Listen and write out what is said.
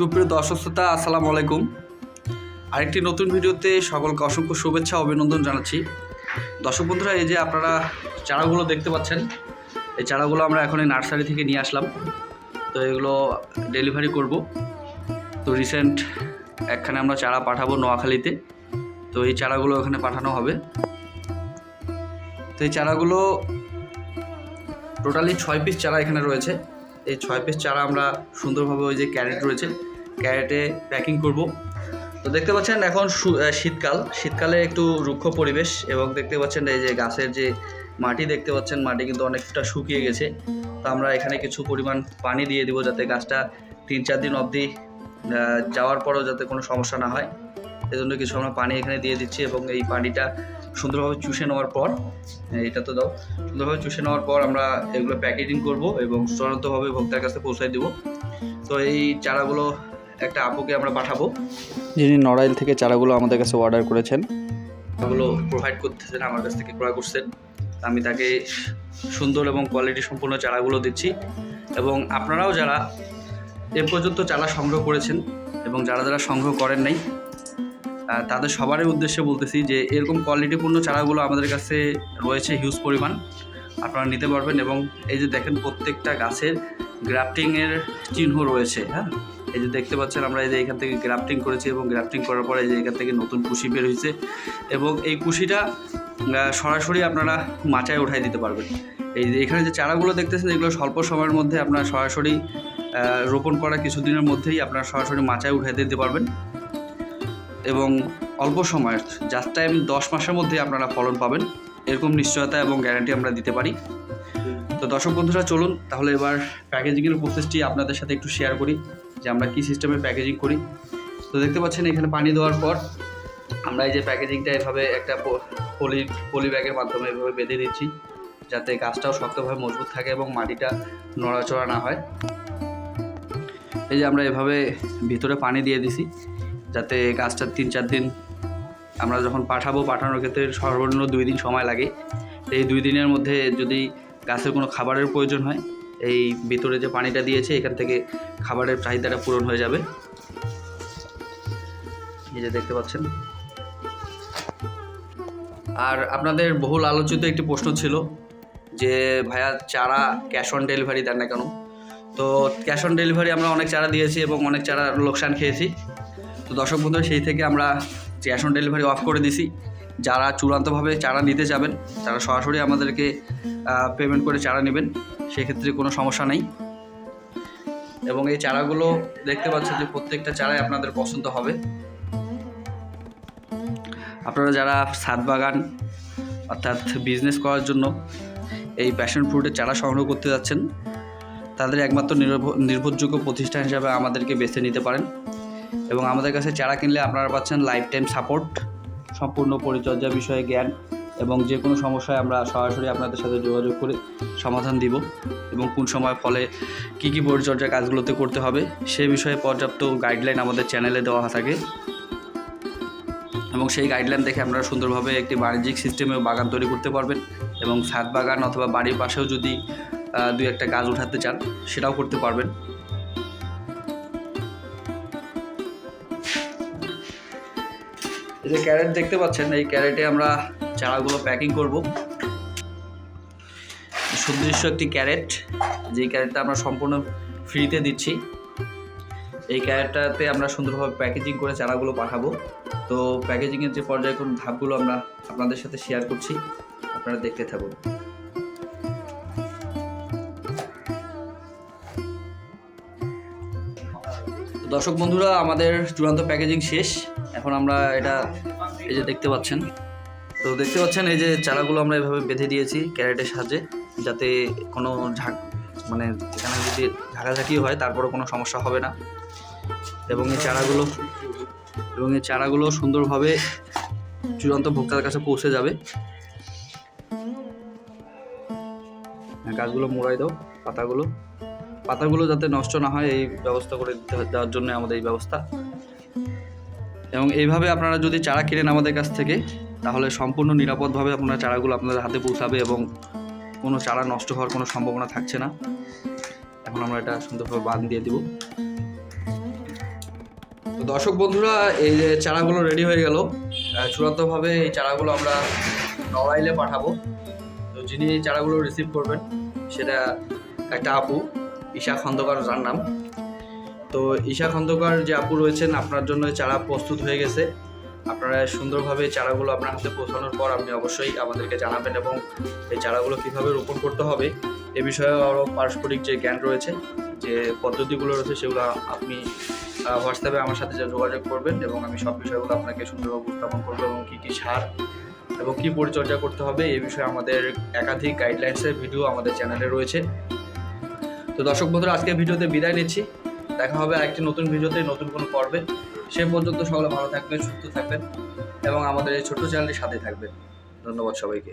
সুপ্রিয় দর্শক শ্রোতা, আসসালামু আলাইকুম। আরেকটি নতুন ভিডিওতে সকলকে অসংখ্য শুভেচ্ছা, অভিনন্দন জানাচ্ছি। দর্শক বন্ধুরা, এই যে আপনারা চারাগুলো দেখতে পাচ্ছেন, এই চারাগুলো আমরা এখন এই নার্সারি থেকে নিয়ে আসলাম। তো এগুলো ডেলিভারি করব। তো রিসেন্ট একখানে আমরা চারা পাঠাবো নোয়াখালীতে। তো এই চারাগুলো ওখানে পাঠানো হবে। তো এই চারাগুলো টোটালি ছয় পিস চারা এখানে রয়েছে। এই ছয় পিস চারা আমরা সুন্দরভাবে ওই যে ক্যারেট রয়েছে ক্যারেটে প্যাকিং করব। তো দেখতে পাচ্ছেন এখন শীতকাল। শীতকালে একটু রুক্ষ পরিবেশ এবং দেখতে পাচ্ছেন এই যে গাছের যে মাটি, দেখতে পাচ্ছেন মাটি কিন্তু অনেকটা শুকিয়ে গেছে। তো আমরা এখানে কিছু পরিমাণ পানি দিয়ে দিব যাতে গাছটা তিন চার দিন অবধি যাওয়ার পরও যাতে কোনো সমস্যা না হয়। এজন্য কিছু আমরা পানি এখানে দিয়ে দিচ্ছি এবং এই পানিটা সুন্দরভাবে চুষে নেওয়ার পর এটা তো দাও, সুন্দরভাবে চুষে নেওয়ার পর আমরা এগুলো প্যাকেজিং করব এবং চূড়ান্তভাবে ভোক্তার কাছে পৌঁছায় দেবো। তো এই চারাগুলো একটা আপুকে আমরা পাঠাবো। যিনি নড়াইল থেকে চারাগুলো আমাদের কাছে অর্ডার করেছেন। চারাগুলো প্রোভাইড করতেছেন আমার কাছ থেকে ক্রয় করছেন। আমি তাকে সুন্দর এবং কোয়ালিটি সম্পূর্ণ চারাগুলো দিচ্ছি। এবং আপনারাও যারা এ পর্যন্ত চারা সংগ্রহ করেছেন এবং যারা যারা সংগ্রহ করেন নাই তাদের সবারই উদ্দেশ্যে বলতেছি যে এরকম কোয়ালিটিপূর্ণ চারাগুলো আমাদের কাছে রয়েছে হিউজ পরিমাণ। আপনারা নিতে পারবেন এবং এই যে দেখেন প্রত্যেকটা গাছের গ্রাফটিংয়ের চিহ্ন রয়েছে হ্যাঁ? এই যে দেখতে পাচ্ছেন আমরা এই যে এখান থেকে গ্রাফটিং করেছি এবং গ্রাফটিং করার পরে এই যে এখান থেকে নতুন কুশি বের হয়েছে এবং এই কুশিটা সরাসরি আপনারা মাচায় উঠাই দিতে পারবেন। এই যে এখানে যে চারাগুলো দেখতেছেন, এগুলো স্বল্প সময়ের মধ্যে আপনারা সরাসরি রোপণ করা কিছুদিনের মধ্যেই আপনারা সরাসরি মাচায় উঠাই দিতে পারবেন। এবং অল্প সময়ের জাস্ট টাইম দশ মাসের মধ্যে আপনারা ফলন পাবেন। এরকম নিশ্চয়তা এবং গ্যারান্টি আমরা দিতে পারি। তো দর্শক বন্ধুরা, চলুন, তাহলে এবার প্যাকেজিংয়ের প্রসেসটি আপনাদের সাথে একটু শেয়ার করি। যে আমরা কী সিস্টেমে প্যাকেজিং করি। তো দেখতে পাচ্ছেন এখানে পানি দেওয়ার পর আমরা এই যে প্যাকেজিংটা এভাবে একটা পলি পলি ব্যাগের মাধ্যমে এভাবে বেঁধে দিচ্ছি যাতে গাছটাও শক্তভাবে মজবুত থাকে এবং মাটিটা নড়াচড়া না হয়। এই যে আমরা এভাবে ভিতরে পানি দিয়ে দিছি, যাতে গাছটা তিন চার দিন আমরা যখন পাঠাবো, পাঠানোর ক্ষেত্রে সর্বনিম্ন দুই দিন সময় লাগে। এই দুই দিনের মধ্যে যদি গাছের কোনো খাবারের প্রয়োজন হয় এই ভিতরে যে পানিটা দিয়েছে, এখান থেকে খাবারের চাহিদাটা পূরণ হয়ে যাবে। এই যে দেখতে পাচ্ছেন। আর আপনাদের বহুল আলোচিত একটি প্রশ্ন ছিল যে, ভাইয়া, চারা ক্যাশ অন ডেলিভারি দেন না কেন? তো ক্যাশ অন ডেলিভারি আমরা অনেক চারা দিয়েছি এবং অনেক চারা লোকসান খেয়েছি। তো দর্শক বন্ধুরা, সেই থেকে আমরা ক্যাশ অন ডেলিভারি অফ করে দিছি। যারা চূড়ান্তভাবে চারা নিতে যাবেন, তারা সরাসরি আমাদেরকে পেমেন্ট করে চারা নেবেন, সেক্ষেত্রে কোনো সমস্যা নেই। এবং এই চারাগুলো দেখতে পাচ্ছেন যে প্রত্যেকটা চারাই আপনাদের পছন্দ হবে। আপনারা যারা ছাদ বাগান অর্থাৎ বিজনেস করার জন্য এই প্যাশন ফ্রুটের চারা সংগ্রহ করতে যাচ্ছেন, তাদের একমাত্র নির্ভ- নির্ভরযোগ্য প্রতিষ্ঠান হিসাবে আমাদেরকে বেছে নিতে পারেন। এবং আমাদের কাছে চারা কিনলে আপনারা পাচ্ছেন লাইফ টাইম সাপোর্ট সম্পূর্ণ পরিচর্যা বিষয়ে জ্ঞান। এবং যে কোনো সমস্যায় আমরা সরাসরি আপনাদের সাথে যোগাযোগ করে সমাধান দিব এবং কোন সময় ফলে কী কী পরিচর্যা কাজগুলোতে করতে হবে সে বিষয়ে পর্যাপ্ত গাইডলাইন আমাদের চ্যানেলে দেওয়া থাকে। এবং সেই গাইডলাইন দেখে আপনারা সুন্দরভাবে একটি বাণিজ্যিক সিস্টেমে বাগান তৈরি করতে পারবেন এবং ছাদ বাগান অথবা বাড়ির পাশেও যদি দুই একটা গাছ উঠাতে চান, সেটাও করতে পারবেন। যে ক্যারেট দেখতে পাচ্ছেন, এই ক্যারেটে আমরা চারাগুলো প্যাকিং করব। সুদৃশ্য একটি ক্যারেট যেই ক্যারেটটা আমরা সম্পূর্ণ ফ্রিতে দিচ্ছি। এই ক্যারেটটাতে আমরা সুন্দরভাবে প্যাকেজিং করে চারাগুলো পাঠাবো। তো প্যাকেজিংয়ের যে পর্যায়ক্রম ধাপগুলো আমরা আপনাদের সাথে শেয়ার করছি, আপনারা দেখতে থাকুন। দর্শক বন্ধুরা, আমাদের চূড়ান্ত প্যাকেজিং শেষ। এখন আমরা এটা এই যে দেখতে পাচ্ছেন। তো দেখতে পাচ্ছেন, এই যে চারাগুলো আমরা এভাবে বেঁধে দিয়েছি ক্যারেটের সাহায্যে, যাতে কোনো ঝাঁক মানে এখানে যদি ঝাঁকাঝাঁকি হয় তারপরে কোনো সমস্যা হবে না। এবং এই চারাগুলো, এবং এই চারাগুলো সুন্দরভাবে চূড়ান্ত ভোক্তার কাছে পৌঁছে যাবে। গাছগুলো মোড়াই দাও, পাতাগুলো। পাতাগুলো যাতে নষ্ট না হয়, এই ব্যবস্থা করে দেওয়ার জন্য আমাদের এই ব্যবস্থা। এবং এইভাবে আপনারা যদি চারা কিনেন আমাদের কাছ থেকে, তাহলে সম্পূর্ণ নিরাপদভাবে আপনারা চারাগুলো আপনাদের হাতে পৌঁছাবে এবং কোনো চারা নষ্ট হওয়ার কোনো সম্ভাবনা থাকছে না। এখন আমরা এটা সুন্দরভাবে বাঁধ দিয়ে দিব। দর্শক বন্ধুরা, এই যে চারাগুলো রেডি হয়ে গেল। চূড়ান্তভাবে এই চারাগুলো আমরা নড়াইলে পাঠাবো। তো যিনি এই চারাগুলো রিসিভ করবেন, সেটা একটা আপু। ঈশা খন্দকার যার নাম। তো ঈশা খন্দকার যে আপু রয়েছেন, আপনার জন্য চারা প্রস্তুত হয়ে গেছে। আপনারা সুন্দরভাবে চারাগুলো আপনার হাতে পৌঁছানোর পর আপনি অবশ্যই আমাদেরকে জানাবেন এবং এই চারাগুলো কীভাবে রোপণ করতে হবে এ বিষয়ে আরও পারস্পরিক যে জ্ঞান রয়েছে, যে পদ্ধতিগুলো রয়েছে সেগুলো আপনি হোয়াটসঅ্যাপে আমার সাথে যোগাযোগ করবেন এবং আমি সব বিষয়গুলো আপনাকে সুন্দরভাবে উপস্থাপন করব এবং কী কী সার এবং কী পরিচর্যা করতে হবে এ বিষয়ে আমাদের একাধিক গাইডলাইন্সের ভিডিও আমাদের চ্যানেলে রয়েছে। তো দর্শক বন্ধুরা আজকে ভিডিওতে বিদায় নিচ্ছি। দেখা হবে আরেকটি নতুন ভিডিওতে, নতুন কোনো পর্বে। সে পর্যন্ত সকলে ভালো থাকবেন, সুস্থ থাকবেন এবং আমাদের এই ছোট্ট চ্যানেলটির সাথে থাকবেন। ধন্যবাদ সবাইকে।